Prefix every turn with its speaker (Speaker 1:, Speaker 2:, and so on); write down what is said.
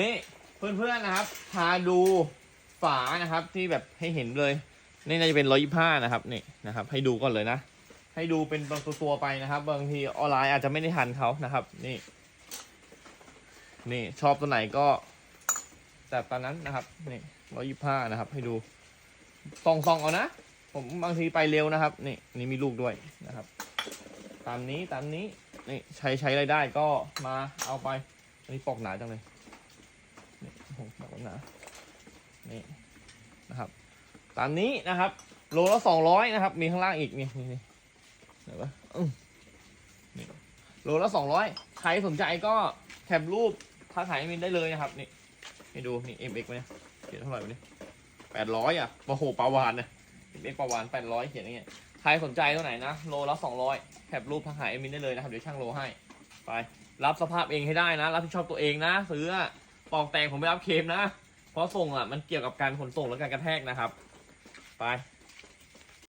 Speaker 1: นี่เพื่อนๆนะครับพาดูฝานะครับที่แบบให้เห็นเลย นี่น่าจะเป็นร้อยยี่ห้านะครับนี่นะครับ ให้ดูก่อนเลยนะ ให้ดูเป็นตัวไปนะครับ บางทีออนไลน์อาจจะไม่ได้ทันเขานะครับ นี่ นี่ชอบตัวไหนก็แต่ตอนนั้นนะครับนี่ร้อยยี่ห้านะครับ ให้ดูส่องเอานะผมบางทีไปเร็วนะครับ นี่นี่มีลูกด้วยนะครับ ตามนี้ตามนี้นี่ใช้ใช้อะไรได้ก็มาเอาไปอันนี้ปอกหนาจังเลย นี่โอ้โหปอกนานี่นะครับ ตามนี้นะครับ โลละสองร้อยนะครับ มีข้างล่างอีกนี่นี่เห็นปะอืมนี่โลละสองร้อยใครสนใจก็แคปรูปทักหายมินได้เลยนะครับ นี่ให้ดูนี่ MX มาเนี่ยเขียนเท่าไหร่วะเนี่ยแปดร้อยอะโอ้โหปลาวานเนี่ย MX ปลาวานแปดร้อยเขียนอย่างเงี้ยใครสนใจตัวไหนนะโลละสองร้อยแคปรูปทักหายมินได้เลยนะครับเดี๋ยวช่างโลให้ไปรับสภาพเองให้ได้นะ รับผิดชอบตัวเองนะซื้อ ปอกแตงผมไม่รับเคมนะ เพราะส่งอะมันเกี่ยวกับการขนส่งและการกระแทกนะครับ ไป